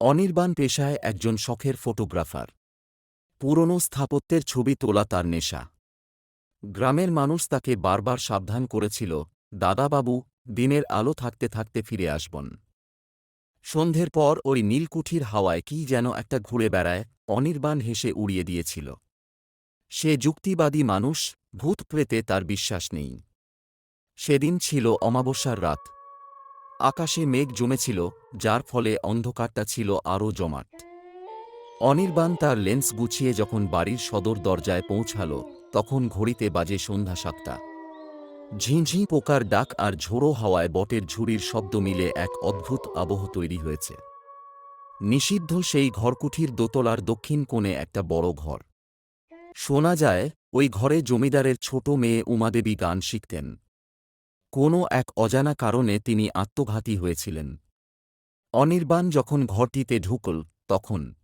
অনির্বাণ পেশায় একজন শখের ফটোগ্রাফার। পুরনো স্থাপত্যের ছবি তোলা তার নেশা। গ্রামের মানুষ তাকে বারবার সাবধান করেছিল, দাদাবাবু, দিনের আলো থাকতে থাকতে ফিরে আসবন। সন্ধ্যের পর ওই নীলকুঠির হাওয়ায় কি যেন একটা ঘুরে বেড়ায়, অনির্বাণ হেসে উড়িয়ে দিয়েছিল। সে যুক্তিবাদী মানুষ, ভূত প্রেতে তার বিশ্বাস নেই। সেদিন ছিল অমাবস্যার রাত। আকাশে মেঘ জমেছিল, যার ফলে অন্ধকারটা ছিল আরও জমাট। অনির্বাণ তার লেন্স গুছিয়ে যখন বাড়ির সদর দরজায় পৌঁছাল, তখন ঘড়িতে বাজে সন্ধ্যা সাতটা। ঝিঁঝি পোকার ডাক আর ঝোড়ো হাওয়ায় বটের ঝুড়ির শব্দ মিলে এক অদ্ভুত আবহ তৈরি হয়েছে। নিষিদ্ধ সেই ঘরকুঠির দোতলার দক্ষিণ কোণে একটা বড় ঘর। শোনা যায়, ওই ঘরে জমিদারের ছোট মেয়ে উমাদেবী গান শিখতেন। কোনো এক অজানা কারণে তিনি আত্মঘাতী হয়েছিলেন। অনির্বাণ যখন ঘরটিতে ঢুকল, তখন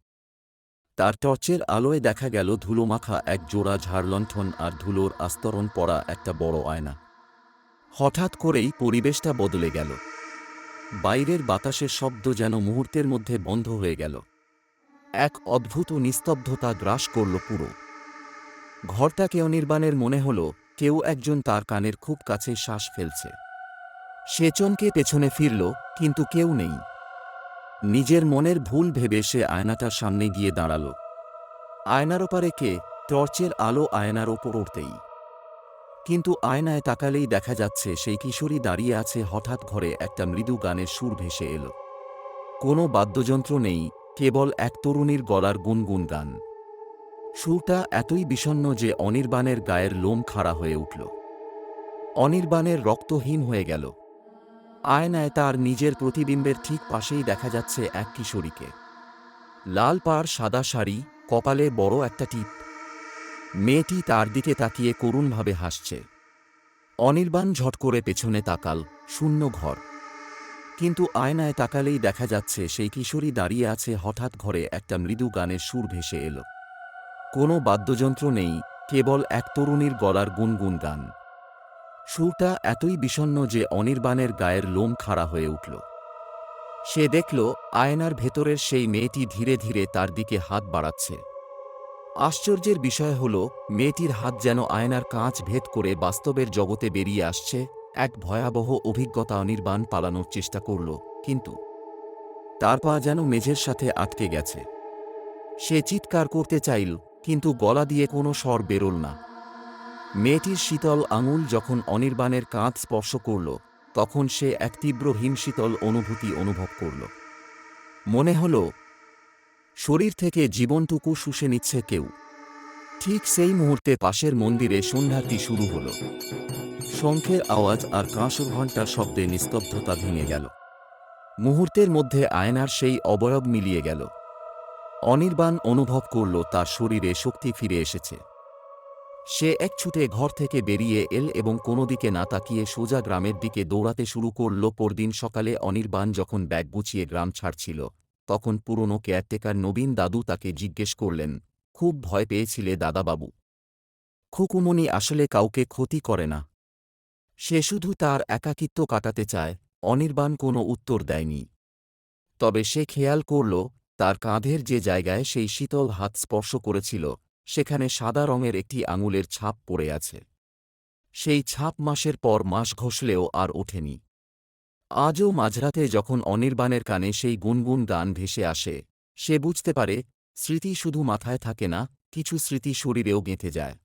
তার টর্চের আলোয় দেখা গেল ধুলোমাখা এক জোড়া ঝাড়লণ্ঠন আর ধুলোর আস্তরণ পড়া একটা বড় আয়না। হঠাৎ করেই পরিবেশটা বদলে গেল। বাইরের বাতাসের শব্দ যেন মুহূর্তের মধ্যে বন্ধ হয়ে গেল। এক অদ্ভুত নিস্তব্ধতা গ্রাস করল পুরো। ঘরটাকে অনির্বাণের মনে হল কেউ একজন তার কানের খুব কাছে শ্বাস ফেলছে। সে চমকে পেছনে ফিরল, কিন্তু কেউ নেই। নিজের মনের ভুল ভেবে সে আয়নাটার সামনে গিয়ে দাঁড়াল। আয়নার ওপারে কে? টর্চের আলো আয়নার ওপর উঠতেই। কিন্তু আয়নায় তাকালেই দেখা যাচ্ছে সেই কিশোরী দাঁড়িয়ে আছে হঠাৎ ঘরে একটা মৃদু গানের সুর ভেসে এল। কোনো বাদ্যযন্ত্র নেই, কেবল এক তরুণীর গলার গুনগুন গান। সুরটা এতই বিষণ্ণ যে অনির্বাণের গায়ের লোম খাড়া হয়ে উঠল। অনির্বাণের রক্তহীন হয়ে গেল। আয়নায় তার নিজের প্রতিবিম্বের ঠিক পাশেই দেখা যাচ্ছে এক কিশোরীকে। লাল পাড় সাদা শাড়ি, কপালে বড় একটা টিপ। মেয়েটি তার দিকে তাকিয়ে করুণভাবে হাসছে। অনির্বাণ ঝট করে পেছনে তাকাল, শূন্য ঘর। কিন্তু আয়নায় তাকালেই দেখা যাচ্ছে সেই কিশোরী দাঁড়িয়ে আছে হঠাৎ ঘরে একটা মৃদু গানের সুর ভেসে এল। কোনো বাদ্যযন্ত্র নেই, কেবল এক তরুণীর গলার গুনগুন গান। সুরটা এতই বিষণ্ণ যে অনির্বাণের গায়ের লোম খাড়া হয়ে উঠল। সে দেখল আয়নার ভেতরের সেই মেয়েটি ধীরে ধীরে তার দিকে হাত বাড়াচ্ছে। আশ্চর্যের বিষয় হল, মেয়েটির হাত যেন আয়নার কাঁচ ভেদ করে বাস্তবের জগতে বেরিয়ে আসছে, এক ভয়াবহ অভিজ্ঞতা অনির্বাণ পালানোর চেষ্টা করল, কিন্তু তার পা যেন মেঝের সাথে আটকে গেছে। সে চিৎকার করতে চাইল কিন্তু গলা দিয়ে কোনো স্বর বেরোল না। মেয়েটির শীতল আঙুল যখন অনির্বাণের কাঁধ স্পর্শ করল, তখন সে এক তীব্র হিমশীতল অনুভূতি অনুভব করল। মনে হল, শরীর থেকে জীবনটুকু শুষে নিচ্ছে কেউ। ঠিক সেই মুহূর্তে পাশের মন্দিরে সন্ধ্যাটি শুরু হল। শঙ্খের আওয়াজ আর কাঁসর ঘণ্টার শব্দে নিস্তব্ধতা ভেঙে গেল। মুহূর্তের মধ্যে আয়নার সেই অবয়ব মিলিয়ে গেল। অনির্বাণ অনুভব করল তার শরীরে শক্তি ফিরে এসেছে। সে এক ছুটে ঘর থেকে বেরিয়ে এল এবং কোনো দিকে না তাকিয়ে সোজা গ্রামের দিকে দৌড়াতে শুরু করল। পরদিন সকালে অনির্বাণ যখন ব্যাগ গুছিয়ে গ্রাম ছাড়ছিল, তখন পুরনো কেয়ারটেকার নবীন দাদু তাকে জিজ্ঞেস করলেন, খুব ভয় পেয়েছিলে দাদাবাবু? খুকুমনি আসলে কাউকে ক্ষতি করে না। সে শুধু তার একাকিত্ব কাটাতে চায়। অনির্বাণ কোনো উত্তর দেয়নি। তবে সে খেয়াল করল তার কাঁধের যে জায়গায় সেই শীতল হাত স্পর্শ করেছিল, সেখানে সাদা রঙের একটি আঙুলের ছাপ পড়ে আছে। সেই ছাপ মাসের পর মাস ঘষলেও আর ওঠেনি। আজও মাঝরাতে যখন অনির্বাণের কানে সেই গুনগুন গান ভেসে আসে, সে বুঝতে পারে, স্মৃতি শুধু মাথায় থাকে না, কিছু স্মৃতি শরীরেও গেঁথে যায়।